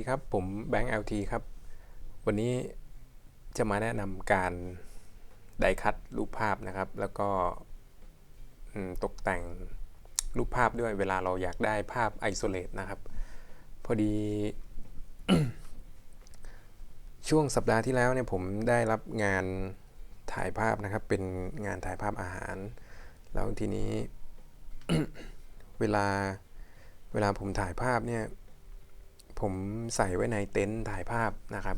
ดีครับ ผมแบงค์ LT ครับ วันนี้จะมาแนะนำการไดคัดรูปภาพนะครับ แล้วก็ตกแต่งรูปภาพด้วยเวลาเราอยากได้ภาพไอโซเลตนะครับ พอดี ช่วงสัปดาห์ที่แล้วเนี่ยผมได้รับงานถ่ายภาพนะครับ เป็นงานถ่ายภาพอาหาร แล้วทีนี้ เวลาเวลาผมถ่ายภาพเนี่ย ผมใส่ไว้ในเต็นท์ถ่ายภาพนะครับ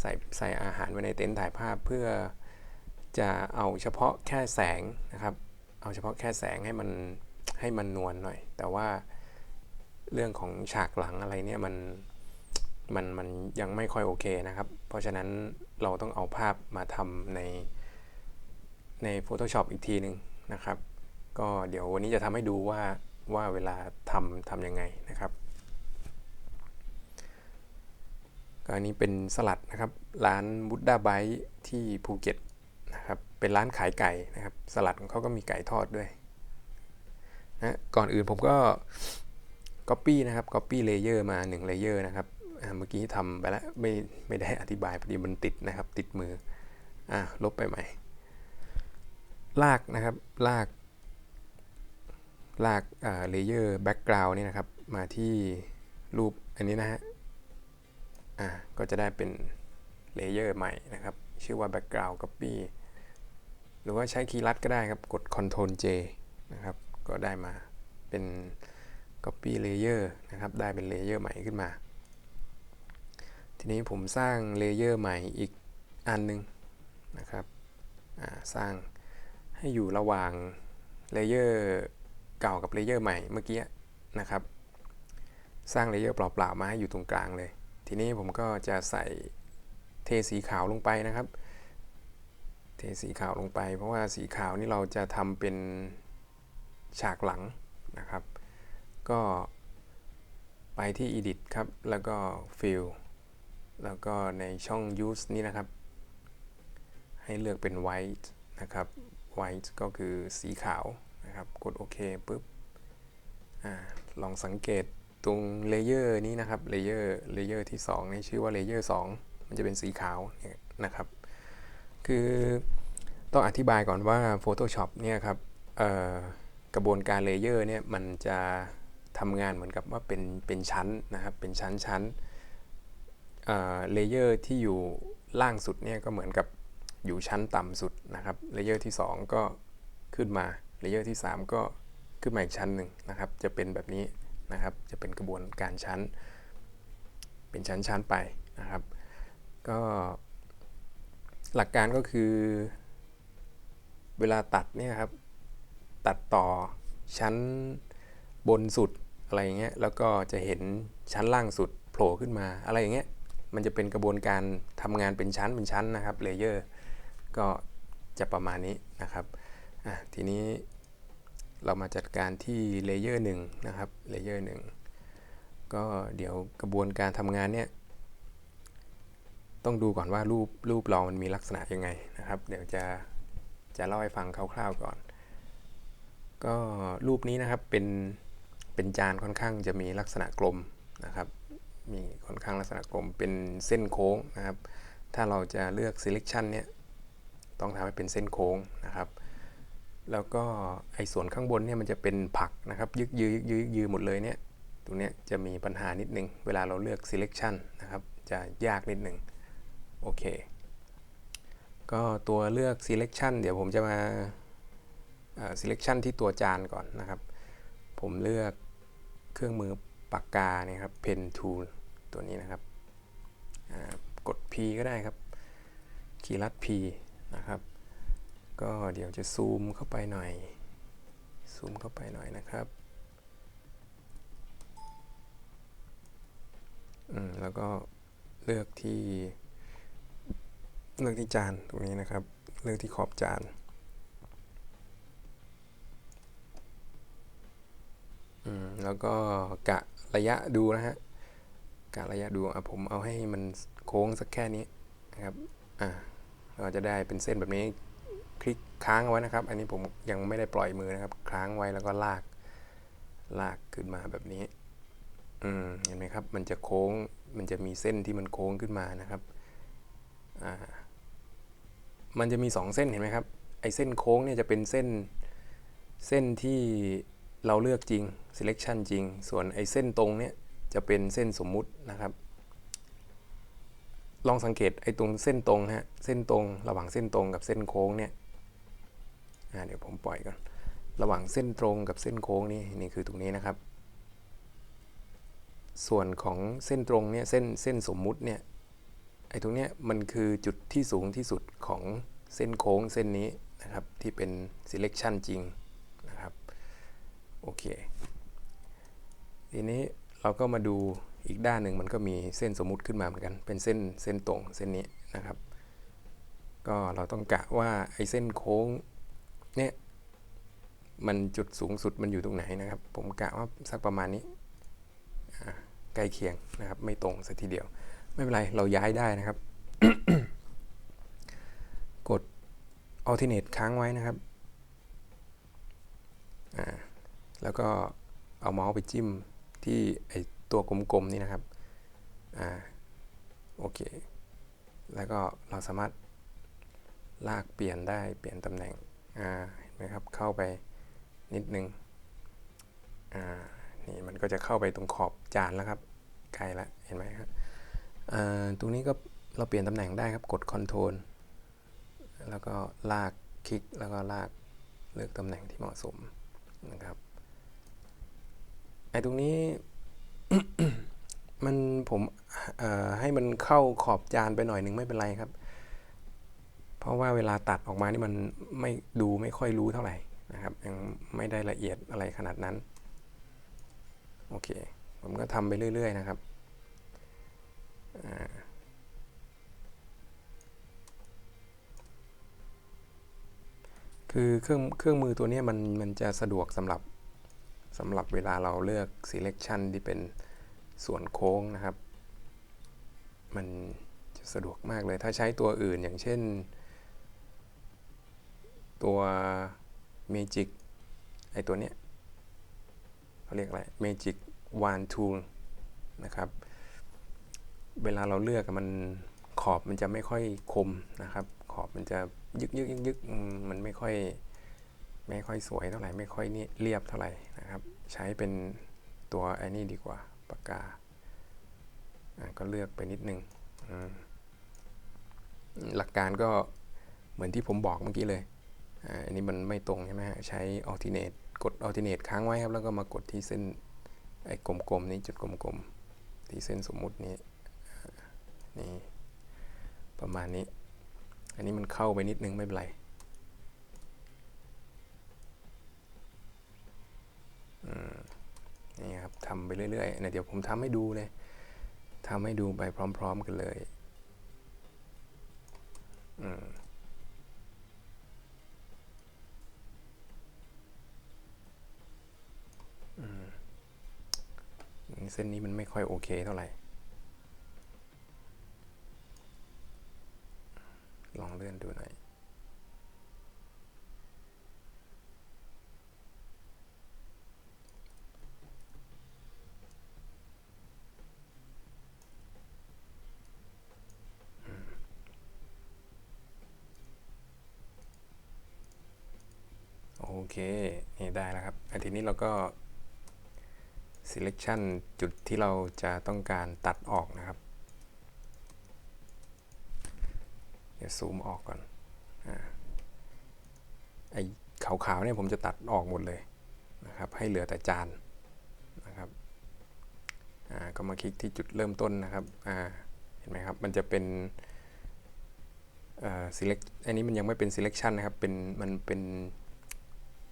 ใส่ใส่อาหารไว้ในเต็นท์ถ่ายภาพเพื่อจะเอาเฉพาะแค่แสงนะครับ เอาเฉพาะแค่แสงให้มันให้มันนวลหน่อย แต่ว่าเรื่องของฉากหลังอะไรเนี่ยมันมันมันยังไม่ค่อยโอเคนะครับ เพราะฉะนั้นเราต้องเอาภาพมาทำในใน Photoshop อีกทีหนึ่งนะครับ ก็เดี๋ยววันนี้จะทำให้ดูว่าว่าเวลาทำทำยังไงนะครับ ก็อันนี้เป็นสลัดนะครับ ร้านบุดดาไบที่ภูเก็ตนะครับ เป็นร้านขายไก่นะครับ สลัดของเขาก็มีไก่ทอดด้วยนะก่อนอื่นผมก็ Copy นะครับ Copy Layer มา1 Layer นะครับเมื่อกี้ทำไปแล้วไม่ไม่ได้อธิบายพอดีมันติดนะครับ ติดมืออ่าลบไปใหม่ ลากนะครับ ลาก ลากอ่า Layer Background นี่นะครับ มาที่รูปอันนี้นะฮะ อ่าก็จะได้เป็นเลเยอร์ใหม่นะครับ ชื่อว่า background copy หรือว่าใช้คีย์ลัดก็ได้ครับ กด Ctrl J นะครับ ก็ได้มาเป็น copy layer นะครับ ได้เป็นเลเยอร์ใหม่ขึ้นมา ทีนี้ผมสร้างเลเยอร์ใหม่อีกอันหนึงนะครับ สร้างให้อยู่ระหว่างเลเยอร์เก่ากับเลเยอร์ใหม่เมื่อกี้นะครับ สร้างเลเยอร์เปล่าๆมาให้อยู่ตรงกลางเลย ทีนี้ผมก็จะใส่เทสีขาวลงไปนะครับ เทสีขาวลงไป เพราะว่าสีขาวนี่เราจะทำเป็นฉากหลังนะครับ ก็ไปที่ edit ครับ แล้วก็ fill แล้วก็ในช่อง use นี่นะครับ ให้เลือกเป็น white นะครับ white ก็คือสีขาวนะครับ กดโอเคปุ๊บอลองสังเกต ตรงเลเยอร์นี้นะครับเลเยอร์เลเยอร์ที่2นี่ชื่อว่าเลเยอร์2มันจะเป็นสีขาวเนี่ยนะครับ คือต้องอธิบายก่อนว่า Photoshop เนี่ยครับกระบวนการเลเยอร์เนี่ยมันจะทำงานเหมือนกับว่าเป็นเป็นชั้นนะครับ เป็นชั้นชั้นเลเยอร์ที่อยู่ล่างสุดเนี่ยก็เหมือนกับอยู่ชั้นต่ำสุดนะครับเลเยอร์ที่ 2 ก็ขึ้นมาเลเยอร์ที่ 3 ก็ขึ้นมาอีกชั้นหนึ่งนะครับ จะเป็นแบบนี้ นะครับ จะเป็นกระบวนการชั้น เป็นชั้นๆไปนะครับ ก็หลักการก็คือ เวลาตัดเนี่ยครับ ตัดต่อชั้นบนสุดอะไรอย่างเงี้ย แล้วก็จะเห็นชั้นล่างสุดโผล่ขึ้นมาอะไรอย่างเงี้ย มันจะเป็นกระบวนการทำงานเป็นชั้นเป็นชั้นนะครับ เลเยอร์ ก็จะประมาณนี้นะครับ ทีนี้ เรามาจัดการที่เลเยอร์หนึ่งนะครับเลเยอร์หนึ่งก็เดี๋ยวกระบวนการทำงานเนี่ยต้องดูก่อนว่ารูปรูปเรามันมีลักษณะยังไงนะครับ เดี๋ยวจะจะเล่าให้ฟังคร่าวๆก่อน ก็รูปนี้นะครับเป็นเป็นจานค่อนข้างจะมีลักษณะกลมนะครับ มีค่อนข้างลักษณะกลมเป็นเส้นโค้งนะครับ ถ้าเราจะเลือก selection เนี่ยต้องทำให้เป็นเส้นโค้งนะครับ แล้วก็ไอ้ส่วนข้างบนเนี่ยมันจะเป็นผักนะครับยึกยืยึกยืยึกยืหมดเลยเนี่ยตรงเนี้ยจะมีปัญหานิดนึง เวลาเราเลือก selection นะครับจะยากนิดนึงโอเค ก็ตัวเลือก selection เดี๋ยวผมจะมา selection ที่ตัวจานก่อนนะครับ ผมเลือกเครื่องมือปากกาเนี่ยครับ pen tool ตัวนี้นะครับกด P ก็ได้ครับคีย์ลัด P นะครับ ก็เดี๋ยวจะซูมเข้าไปหน่อย ซูมเข้าไปหน่อยนะครับ อืม แล้วก็เลือกที่ เลือกที่จานตรงนี้นะครับ เลือกที่ขอบจาน อืม แล้วก็กะระยะดูนะฮะ กะระยะดูอะผมเอาให้มันโค้งสักแค่นี้นะครับ อ่าเราจะได้เป็นเส้นแบบนี้ คลิกค้างไว้นะครับ อันนี้ผมยังไม่ได้ปล่อยมือนะครับ ค้างไว้แล้วก็ลาก ลากขึ้นมาแบบนี้ อืม เห็นไหมครับ มันจะโค้ง มันจะมีเส้นที่มันโค้งขึ้นมานะครับ อ่า มันจะมีสองเส้นเห็นไหมครับ ไอ้เส้นโค้งเนี่ยจะเป็นเส้น เส้นที่เราเลือกจริง selection จริง ส่วนไอ้เส้นตรงเนี่ยจะเป็นเส้นสมมุตินะครับ ลองสังเกตไอ้ตรงเส้นตรงฮะ เส้นตรงระหว่างเส้นตรงกับเส้นโค้งเนี่ย เดี๋ยวผมปล่อยก่อน ระหว่างเส้นตรงกับเส้นโค้งนี่นี่คือตรงนี้นะครับ ส่วนของเส้นตรงเนี่ยเส้นเส้นสมมุติเนี่ยไอ้ตรงเนี้ยมันคือจุดที่สูงที่สุดของเส้นโค้งเส้นนี้นะครับที่เป็น selection จริงนะครับโอเคทีนี้เราก็มาดูอีกด้านหนึ่งมันก็มีเส้นสมมุติขึ้นมาเหมือนกัน เป็นเส้นเส้นตรงเส้นนี้นะครับ ก็เราต้องกะว่าไอ้เส้นโค้ง เนี่ยมันจุดสูงสุดมันอยู่ตรงไหนนะครับ ผมกะว่าสักประมาณนี้ใกล้เคียงนะครับ ไม่ตรงสักทีเดียว ไม่เป็นไรเราย้ายได้นะครับ กด alternate ค้างไว้นะครับแล้วก็เอาเมาส์ไปจิ้มที่ไอตัวกลมๆนี่นะครับอ่าโอเค แล้วก็เราสามารถลากเปลี่ยนได้เปลี่ยนตำแหน่ง อ่าเห็นไหมครับเข้าไปนิดนึงอ่านี่มันก็จะเข้าไปตรงขอบจานแล้วครับใกล้ล้วเห็นไหมครับอ่าตรงนี้ก็เราเปลี่ยนตำแหน่งได้ครับกด Ctrl แล้วก็ลากคลิกแล้วก็ลากเลือกตำแหน่งที่เหมาะสมนะครับไอ้ตรงนี้มันผมให้มันเข้าขอบจานไปหน่อยหนึ่งไม่เป็นไรครับ เพราะว่าเวลาตัดออกมานี่มันไม่ดูไม่ค่อยรู้เท่าไหร่นะครับ ยังไม่ได้ละเอียดอะไรขนาดนั้น โอเค ผมก็ทำไปเรื่อย ๆ นะครับคือเครื่องเครื่องมือตัวนี้มันมันจะสะดวกสำหรับสำหรับเวลาเราเลือก selection ที่เป็นส่วนโค้งนะครับ มันจะสะดวกมากเลยถ้าใช้ตัวอื่นอย่างเช่น ตัว Magic ไอตัวเนี้ยเขาเรียกอะไร Magic Wand Tool นะครับ เวลาเราเลือกมันขอบมันจะไม่ค่อยคมนะครับ ขอบมันจะยึกยึกยึกยึกอืมมันไม่ค่อยไม่ค่อยสวยเท่าไหร่ไม่ค่อยนี่เรียบเท่าไหร่นะครับ ใช้เป็นตัวไอ้นี่ดีกว่าปากกาอะก็เลือกไปนิดนึงหลักการก็เหมือนที่ผมบอกเมื่อกี้เลย อันนี้มันไม่ตรงใช่ไหมฮะใช้ alternate กด alternate ค้างไว้ครับ แล้วก็มากดที่เส้นไอ้กลมๆนี้จุดกลมๆ ที่เส้นสมมุตินี้นี่ประมาณนี้ อันนี้มันเข้าไปนิดนึงไม่เป็นไรนี่ครับทำไปเรื่อยๆนะเดี๋ยวผมทำให้ดูเลยทำให้ดูไปพร้อม ๆ กันเลย อืมอืม เส้นนี้มันไม่ค่อยโอเคเท่าไหร่ ลองเลื่อนดูหน่อย โอเค นี่ได้แล้วครับทีนี้เราก็ selection จุดที่เราจะต้องการตัดออกนะครับ เดี๋ยวซูมออกก่อนอไอ้ขาวๆเนี่ยผมจะตัดออกหมดเลยนะครับ ให้เหลือแต่จานนะครับก็มาคลิกที่จุดเริ่มต้นนะครับเห็นไหมครับ มันจะเป็น select อันนี้มันยังไม่เป็น selection นะครับ เป็น มันเป็น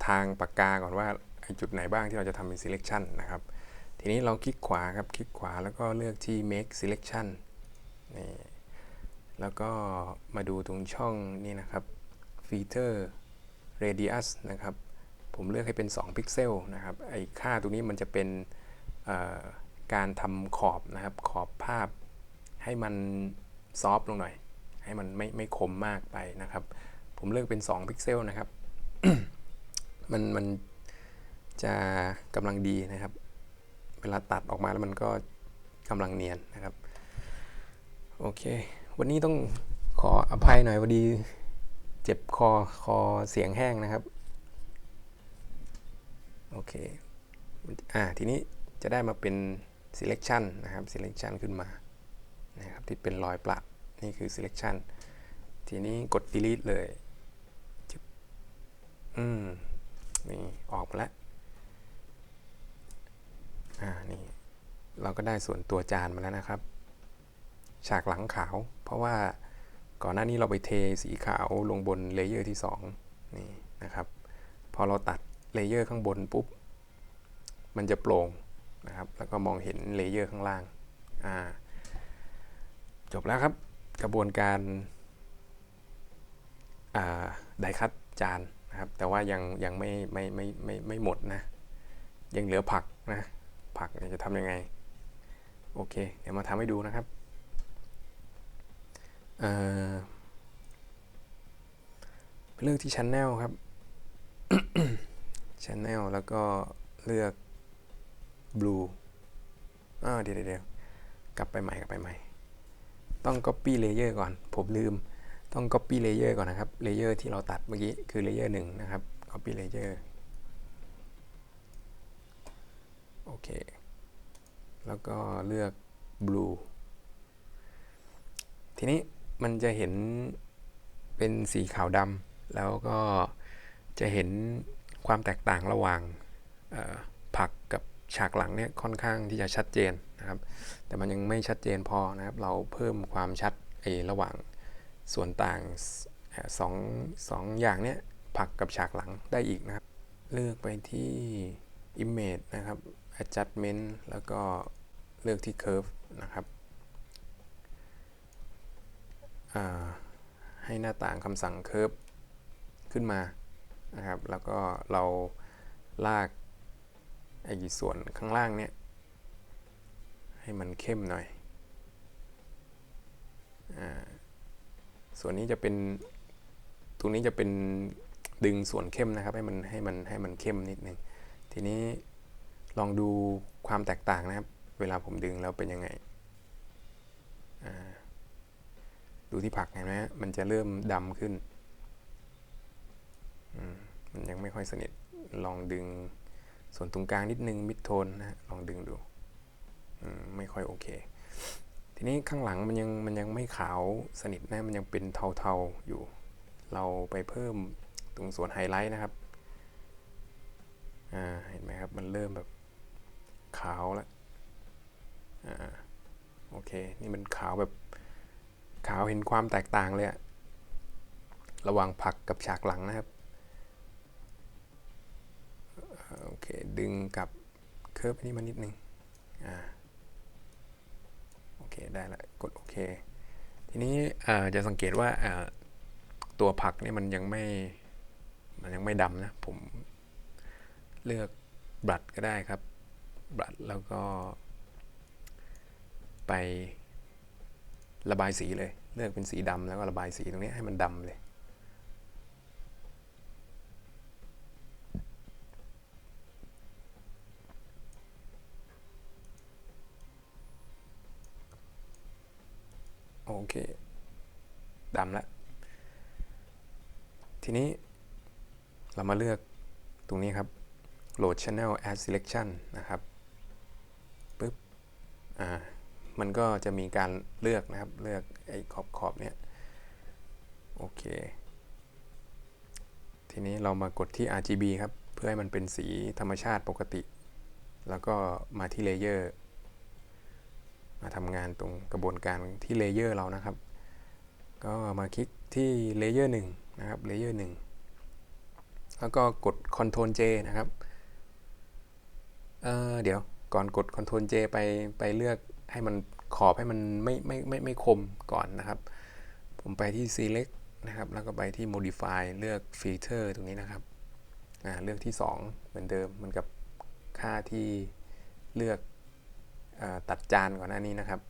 ทางปากกาก่อนว่า จุดไหนบ้างที่เราจะทำเป็น selection นะครับ ทีนี้เราคลิกขวาครับ คลิกขวาแล้วก็เลือกที่ make selection นี่ แล้วก็มาดูตรงช่องนี้นะครับ feature radius นะครับ ผมเลือกให้เป็น 2 พิกเซลนะครับ ไอ้ค่าตรงนี้มันจะเป็นการทำขอบนะครับ ขอบภาพให้มันซอฟลงหน่อย ให้มันไม่ไม่คมมากไปนะครับ ผมเลือกเป็น 2 พิกเซลนะครับ มันมัน จะกำลังดีนะครับ เวลาตัดออกมาแล้วมันก็กำลังเนียนนะครับ โอเค วันนี้ต้องขออภัยหน่อยพอดี เจ็บคอคอเสียงแห้งนะครับ โอเค อ่า ทีนี้จะได้มาเป็น selection นะครับ selection ขึ้นมา นะครับ ที่เป็นรอยประนี่คือ selection ทีนี้กด delete เลยอืม นี่ ออกมาแล้ว อ่านี่เราก็ได้ส่วนตัวจานมาแล้วนะครับ ฉากหลังขาว เพราะว่าก่อนหน้านี้เราไปเทสีขาวลงบนเลเยอร์ที่ 2 นี่นะครับ พอเราตัดเลเยอร์ข้างบนปุ๊บ มันจะโปร่งนะครับ แล้วก็มองเห็นเลเยอร์ข้างล่างอ่าจบแล้วครับกระบวนการอ่าไดคัตจานนะครับ แต่ว่ายังยังไม่ไม่ไม่ไม่ไม่หมดนะ ยังเหลือผักนะ ผักจะทำยังไง โอเค เดี๋ยวมาทำให้ดูนะครับเออเลือกที่ Channel ครับ Channel แล้วก็เลือก Blue อ่าเดี๋ยวเดี๋ยวกลับไปใหม่กลับไปใหม่ ต้อง Copy Layer ก่อน ผมลืม ต้อง Copy Layer ก่อนนะครับ Layer ที่เราตัดเมื่อกี้ คือ Layer 1 นะครับ Copy Layer โอเค แล้วก็เลือก blue ทีนี้มันจะเห็นเป็นสีขาวดำแล้วก็จะเห็นความแตกต่างระหว่างผักกับฉากหลังเนี่ยค่อนข้างที่จะชัดเจนนะครับ แต่มันยังไม่ชัดเจนพอนะครับ เราเพิ่มความชัดไอระหว่างส่วนต่างสองสองอย่างเนี้ยผักกับฉากหลังได้อีกนะครับ เลือกไปที่ image นะครับ adjustment แล้วก็เลือกที่ curve นะครับ ให้หน้าต่างคำสั่ง curve ขึ้นมานะครับ แล้วก็เราลากไอ้ส่วนข้างล่างเนี่ย ให้มันเข้มหน่อยอส่วนนี้จะเป็น ตรงนี้จะเป็นดึงส่วนเข้มนะครับ ให้มันให้มันให้มันเข้มนิดนึง ทีนี้ ลองดูความแตกต่างนะครับ เวลาผมดึงแล้วเป็นยังไง ดูที่ผักเห็นไหมมันจะเริ่มดำขึ้น มันยังไม่ค่อยสนิท ลองดึงส่วนตรงกลางนิดนึงมิดโทนนะลองดึงดู ไม่ค่อยโอเค ทีนี้ข้างหลังมันยังมันยังไม่ขาวสนิทนะ มันยังเป็นเทาๆอยู่ เราไปเพิ่มตรงส่วนไฮไลท์นะครับเห็นไหมครับ มันเริ่มแบบ ขาวแล้วอ่าโอเค นี่มันขาวแบบขาวเห็นความแตกต่างเลยอะระหว่างผักกับฉากหลังนะครับโอเค ดึงกับเคิร์ฟนี่มานิดนึงอ่าโอเค ได้ละกดโอเค ทีนี้จะสังเกตว่าตัวผักนี่มันยังไม่ มันยังไม่ดำนะ ผมเลือกบัตรก็ได้ครับ บัตรแล้วก็ ไประบายสีเลย เลือกเป็นสีดำแล้วก็ระบายสีตรงนี้ให้มันดำเลยโอเคดำแล้วทีนี้เรามาเลือกตรงนี้ครับ load channel as selection นะครับ อ่ามันก็จะมีการเลือกนะครับ เลือกไอ้ขอบขอบเนี้ยโอเค ทีนี้เรามากดที่ RGB ครับ เพื่อให้มันเป็นสีธรรมชาติปกติ แล้วก็มาที่เลเยอร์ มาทำงานตรงกระบวนการที่เลเยอร์เรานะครับ ก็มาคลิกที่เลเยอร์1นะครับ เลเยอร์1แล้วก็กด Ctrl J นะครับ เเดี๋ยว ก่อนกด Ctrl J ไปไปเลือกให้มันขอบให้มันไม่ไม่ไม่ไม่คมก่อนนะครับ ผมไปที่ select นะครับ แล้วก็ไปที่ modify เลือก filter ตรงนี้นะครับเลือกที่ 2 เหมือนเดิมเหมือนกับค่าที่เลือกอตัดจานก่อนหน้านี้นะครับ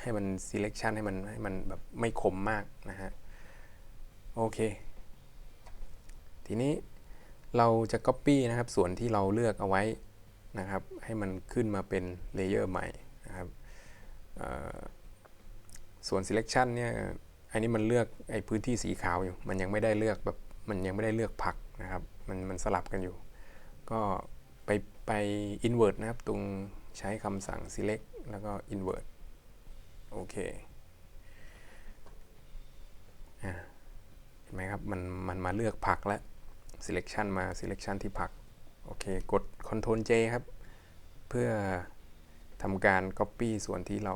ให้มัน selection ให้มันให้มันแบบไม่คมมากนะฮะ โอเค ทีนี้เราจะ Copy นะครับ ส่วนที่เราเลือกเอาไว้ นะครับ ให้มันขึ้นมาเป็นเลเยอร์ใหม่นะครับส่วน selection เนี่ยอันนี้มันเลือกไอ้พื้นที่สีขาวอยู่ มันยังไม่ได้เลือกแบบมันยังไม่ได้เลือกผักนะครับ มันมันสลับกันอยู่ ก็ไปไป invert นะครับ ตรงใช้คำสั่ง select แล้วก็ invert โอเคอ่าเห็นไหมครับ มันมันมาเลือกผักแล้ว selection มา selection ที่ผัก โอเค กด Ctrl J ครับ เพื่อทำการ copy ส่วนที่เรา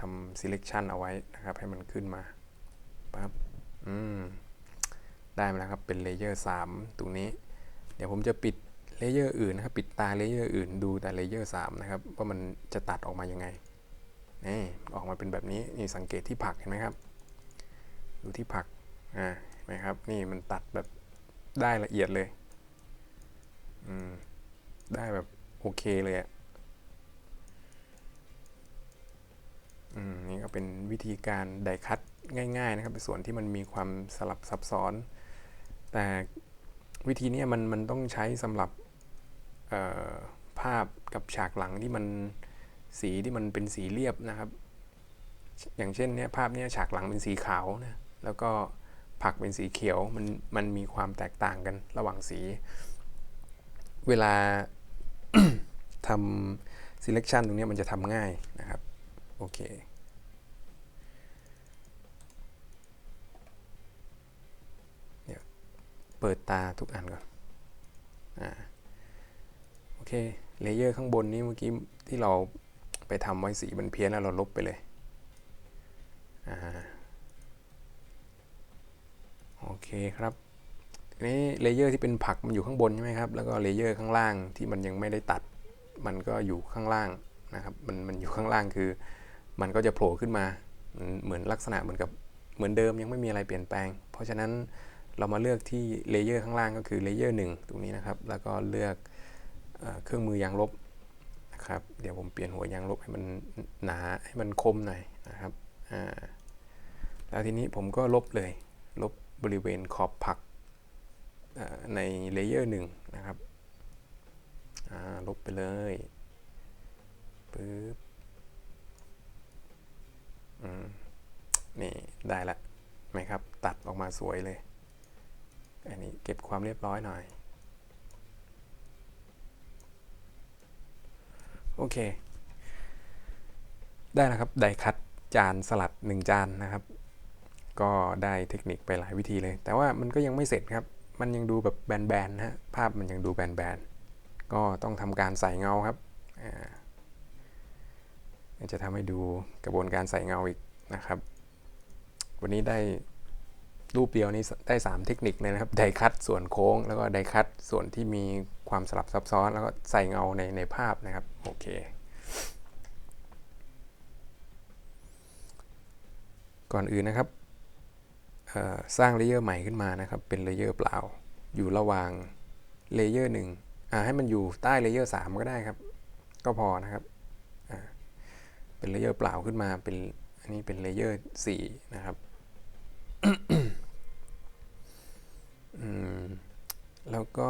ทำ selection เอาไว้นะครับ ให้มันขึ้นมาปั๊บอืมได้มาแล้วครับ เป็นเลเยอร์3ตรงนี้ เดี๋ยวผมจะปิดเลเยอร์อื่นนะครับ ปิดตาเลเยอร์อื่น ดูแต่เลเยอร์3นะครับ ว่ามันจะตัดออกมายังไง นี่ ออกมาเป็นแบบนี้ นี่สังเกตที่ผักเห็นไหมครับ ดูที่ผัก อ่าเห็นไหมครับ นี่มันตัดแบบได้ละเอียดเลย ได้แบบโอเคเลยอะอืมนี่ก็เป็นวิธีการไดคัตง่าย ๆ นะครับเป็นส่วนที่มันมีความสลับซับซ้อน แต่วิธีนี้มันมันต้องใช้สำหรับภาพกับฉากหลังที่มันสีที่มันเป็นสีเรียบนะครับ อย่างเช่นเนี้ยภาพเนี้ยฉากหลังเป็นสีขาวนะแล้วก็ผักเป็นสีเขียวมันมันมีความแตกต่างกันระหว่างสี เวลาทำ selection ตรงนี้มันจะทำง่ายนะครับ โอเคเดี๋ยวเปิดตาทุกอันก่อนอ่าโอเคเลเยอร์ข้างบนนี้เมื่อกี้ที่เราไปทำไว้สีมันเพี้ยนแล้วเราลบไปเลยอ่าโอเคครับ นี้เลเยอร์ที่เป็นผักมันอยู่ข้างบนใช่ไหมครับ แล้วก็เลเยอร์ข้างล่างที่มันยังไม่ได้ตัด มันก็อยู่ข้างล่างนะครับ มันมันอยู่ข้างล่างคือ มันก็จะโผล่ขึ้นมา เหมือนลักษณะเหมือนกับเหมือนเดิมยังไม่มีอะไรเปลี่ยนแปลง เพราะฉะนั้นเรามาเลือกที่เลเยอร์ข้างล่างก็คือเลเยอร์หนึ่งตรงนี้นะครับ แล้วก็เลือกเครื่องมือยางลบนะครับ เดี๋ยวผมเปลี่ยนหัวยางลบให้มันหนาให้มันคมหน่อยนะครับ แล้วทีนี้ผมก็ลบเลย ลบบริเวณขอบผัก ในเลเยอร์หนึ่งนะครับลบไปเลยปึ๊บนี่ได้ละไหมครับ ตัดออกมาสวยเลย อันนี้เก็บความเรียบร้อยหน่อย โอเค ได้แล้วครับ ไดคัตจานสลัด 1 จานนะครับ ก็ได้เทคนิคไปหลายวิธีเลย แต่ว่ามันก็ยังไม่เสร็จครับ มันยังดูแบบแบนๆนะฮะภาพมันยังดูแบนๆก็ต้องทำการใส่เงาครับจะทำให้ดูกระบวนการใส่เงาอีกนะครับ วันนี้ได้รูปเดียวนี้ได้ 3 เทคนิคเลยนะครับไดคัตส่วนโค้ง แล้วก็ไดคัตส่วนที่มีความสลับซับซ้อน แล้วก็ใส่เงาในในภาพนะครับโอเคก่อนอื่นนะครับ สร้างเลเยอร์ใหม่ขึ้นมานะครับ เป็นเลเยอร์เปล่า อยู่ระหว่างเลเยอร์หนึ่งให้มันอยู่ใต้เลเยอร์สามก็ได้ครับ ก็พอนะครับเป็นเลเยอร์เปล่าขึ้นมาเป็นอันนี้เป็นเลเยอร์สี่นะครับแล้วก็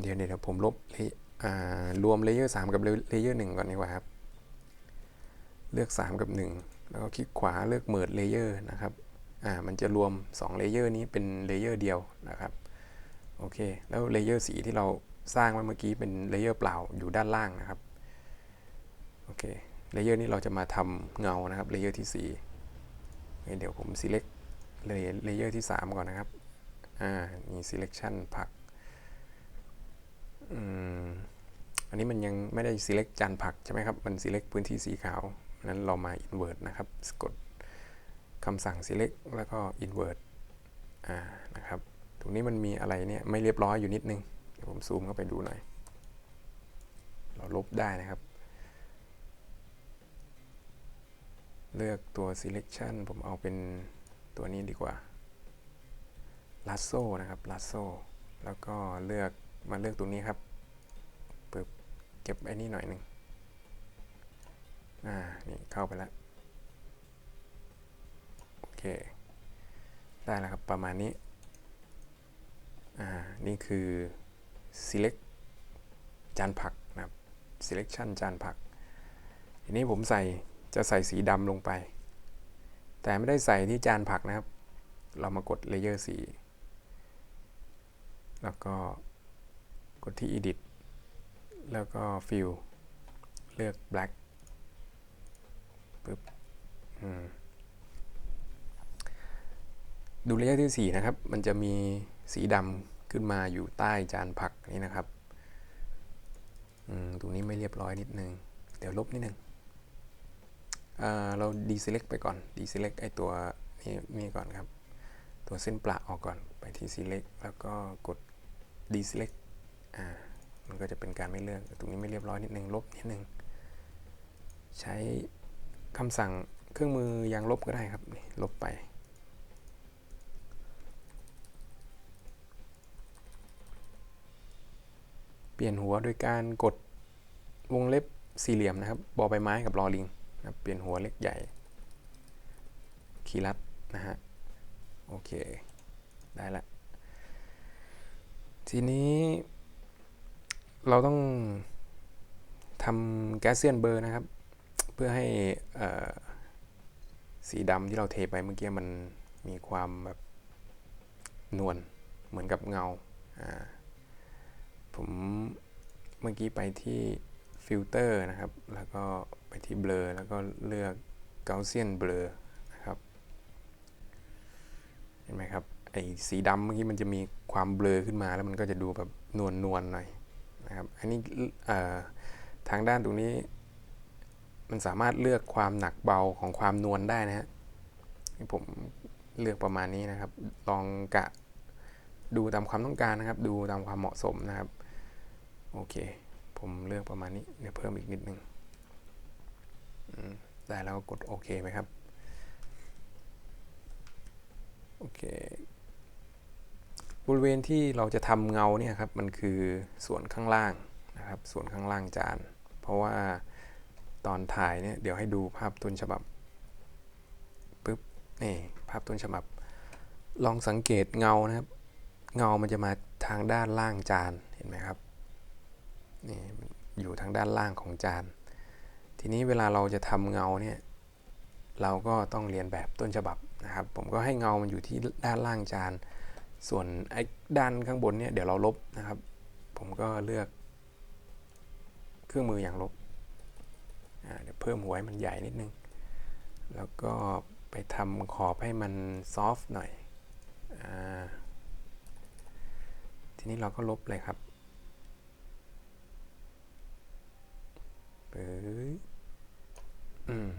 เดี๋ยวเดี๋ยวผมลบ รวมเลเยอร์3กับเลเยอร์1ก่อนดีกว่าครับ เลือก 3 กับ 1 แล้วก็คลิกขวาเลือกเมิร์ดเลเยอร์นะครับอ่ามันจะรวม2เลเยอร์นี้เป็นเลเยอร์เดียวนะครับโอเค แล้วเลเยอร์สีที่เราสร้างไว้เมื่อกี้เป็นเลเยอร์เปล่าอยู่ด้านล่างนะครับโอเคเลเยอร์นี้เราจะมาทำเงานะครับเลเยอร์ที่4เดี๋ยวผม select เลเยอร์ที่ 3 ก่อนนะครับอ่ามี selection ผักอั อันนี้มันยังไม่ได้ select จานผักใช่ไหมครับ มัน select พื้นที่สีขาวนั้นเรามา invert นะครับ กดคำสั่ง select แล้วก็ invert อ่า นะครับ ตรงนี้มันมีอะไรเนี่ยไม่เรียบร้อยอยู่นิดนึง เดี๋ยวผมซูมเข้าไปดูหน่อย เราลบได้นะครับ เลือกตัว selection ผมเอาเป็นตัวนี้ดีกว่า lasso นะครับ lasso แล้วก็เลือกมาเลือกตรงนี้ครับ เก็บไอ้นี่หน่อยหนึ่งอ่า นี่เข้าไปแล้ว โอเค ได้แล้วครับประมาณนี้ อ่า นี่คือ select จานผักนะครับ selection จานผัก ทีนี้ผมใส่จะใส่สีดำลงไป แต่ไม่ได้ใส่ที่จานผักนะครับ เรามากดเลเยอร์สี แล้วก็กดที่ edit แล้วก็ fill เลือก black ปึ๊บดูเลเยอร์ที่ 4 นะครับ มันจะมีสีดำขึ้นมาอยู่ใต้จานผักนี่นะครับตรงนี้ไม่เรียบร้อยนิดนึง เดี๋ยวลบนิดนึงเรา deselect ไปก่อน deselect ไอตัวนี้นี่ก่อนครับ ตัวเส้นประออกก่อนไปที่ select แล้วก็กด deselect อ่า มันก็จะเป็นการไม่เลือก ตรงนี้ไม่เรียบร้อยนิดนึงลบนิดนึง ใช้คำสั่งเครื่องมือยางลบก็ได้ครับนี่ลบไป เปลี่ยนหัวโดยการกดวงเล็บสี่เหลี่ยมนะครับ บอใบไม้กับลอลิงนะครับเปลี่ยนหัวเล็กใหญ่ คีย์ลัดนะฮะ โอเค ได้ละ ทีนี้ เราต้องทำแกสเซียนเบอร์นะครับ เพื่อให้สีดำที่เราเทไปเมื่อกี้มันมีความแบบนวลเหมือนกับเงา ผมเมื่อกี้ไปที่ฟิลเตอร์นะครับ แล้วก็ไปที่เบลอแล้วก็เลือกเกาเซียนเบลอนะครับ เห็นไหมครับ ไอ้สีดำเมื่อกี้มันจะมีความเบลอขึ้นมาแล้วมันก็จะดูแบบนวลนวลหน่อย นะครับอันนี้ทางด้านตรงนี้ มันสามารถเลือกความหนักเบาของความนวลได้นะฮะผมเลือกประมาณนี้นะครับ ลองกะดูตามความต้องการนะครับ ดูตามความเหมาะสมนะครับ โอเค ผมเลือกประมาณนี้ เดี๋ยวเพิ่มอีกนิดนึงได้แล้วกดโอเคไหมครับ โอเค บริเวณที่เราจะทำเงาเนี่ยครับมันคือส่วนข้างล่างนะครับ ส่วนข้างล่างจาน เพราะว่าตอนถ่ายเนี่ยเดี๋ยวให้ดูภาพต้นฉบับปึ๊บนี่ภาพต้นฉบับ ลองสังเกตเงานะครับ เงามันจะมาทางด้านล่างจานเห็นไหมครับนี่อยู่ทางด้านล่างของจาน ทีนี้เวลาเราจะทำเงาเนี่ยเราก็ต้องเรียนแบบต้นฉบับนะครับ ผมก็ให้เงามันอยู่ที่ด้านล่างจาน ส่วนไอ้ด้านข้างบนเนี่ยเดี๋ยวเราลบนะครับ ผมก็เลือกเครื่องมืออย่างลบเดี๋ยวเพิ่มหัวให้มันใหญ่นิดนึง แล้วก็ไปทำขอบให้มันซอฟต์หน่อยอทีนี้เราก็ลบเลยครับเอ้ยอืม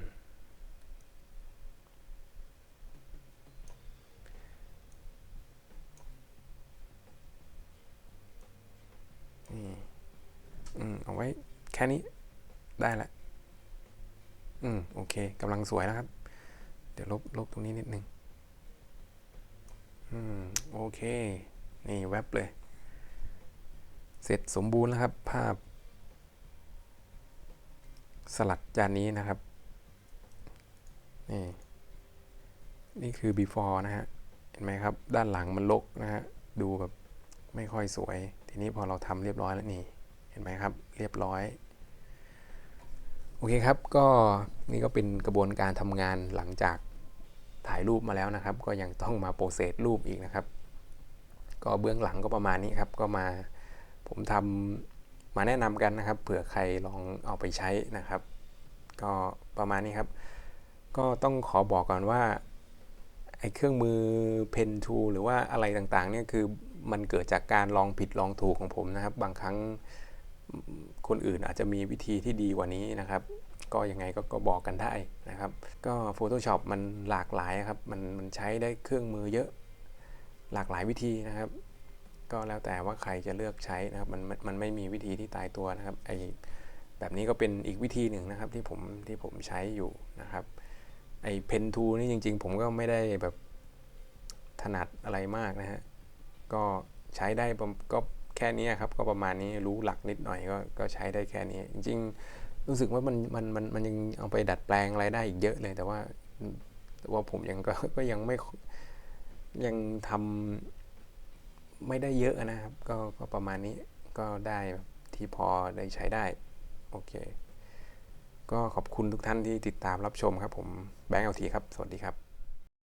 เอาไว้แค่นี้ได้ละอืมโอเคกำลังสวยแล้วครับ เดี๋ยวลบลบตรงนี้นิดนึงอืมโอเค นี่แว็บเลย เสร็จสมบูรณ์แล้วครับ ภาพ สลัดจานนี้นะครับ นี่ นี่คือ before นะฮะ เห็นไหมครับ ด้านหลังมันลกนะฮะ ดูแบบไม่ค่อยสวย ทีนี้พอเราทำเรียบร้อยแล้วนี่ เห็นไหมครับ เรียบร้อย โอเคครับ ก็นี่ก็เป็นกระบวนการทำงานหลังจากถ่ายรูปมาแล้วนะครับ ก็ยังต้องมาโปรเซสรูปอีกนะครับ ก็เบื้องหลังก็ประมาณนี้ครับ ก็มาผมทำมาแนะนำกันนะครับ เผื่อใครลองเอาไปใช้นะครับ ก็ประมาณนี้ครับ ก็ต้องขอบอกก่อนว่าไอ้เครื่องมือเพนทูหรือว่าอะไรต่างๆเนี่ยคือมันเกิดจากการลองผิดลองถูกของผมนะครับ บางครั้ง คนอื่นอาจจะมีวิธีที่ดีกว่านี้นะครับ ก็ยังไงก็ก็บอกกันได้นะครับ ก็ Photoshop มันหลากหลายครับมันมันใช้ได้เครื่องมือเยอะ หลากหลายวิธีนะครับ ก็แล้วแต่ว่าใครจะเลือกใช้นะครับมันมันไม่มีวิธีที่ตายตัวนะครับไอแบบนี้ก็เป็นอีกวิธีหนึ่งนะครับที่ผมที่ผมใช้อยู่นะครับไอเพนทูนี่จริง ๆ ผมก็ไม่ได้แบบถนัดอะไรมากนะฮะก็ใช้ได้ก็ แค่นี้ครับ ก็ประมาณนี้รู้หลักนิดหน่อยก็กใช้ได้แค่นี้ จริงรู้สึกว่ามันมันมันมันยังเอาไปดัดแปลงอะไรได้อีกเยอะเลย แต่ว่าว่าผมยังก็ก็ยังไม่ยังทำไม่ได้เยอะนะครับกก็ประมาณนี้ก็ได้ที่พอได้ใช้ได้ โอเค ก็ขอบคุณทุกท่านที่ติดตามรับชมครับผมแบงค์เอลทีครับ สวัสดีครับ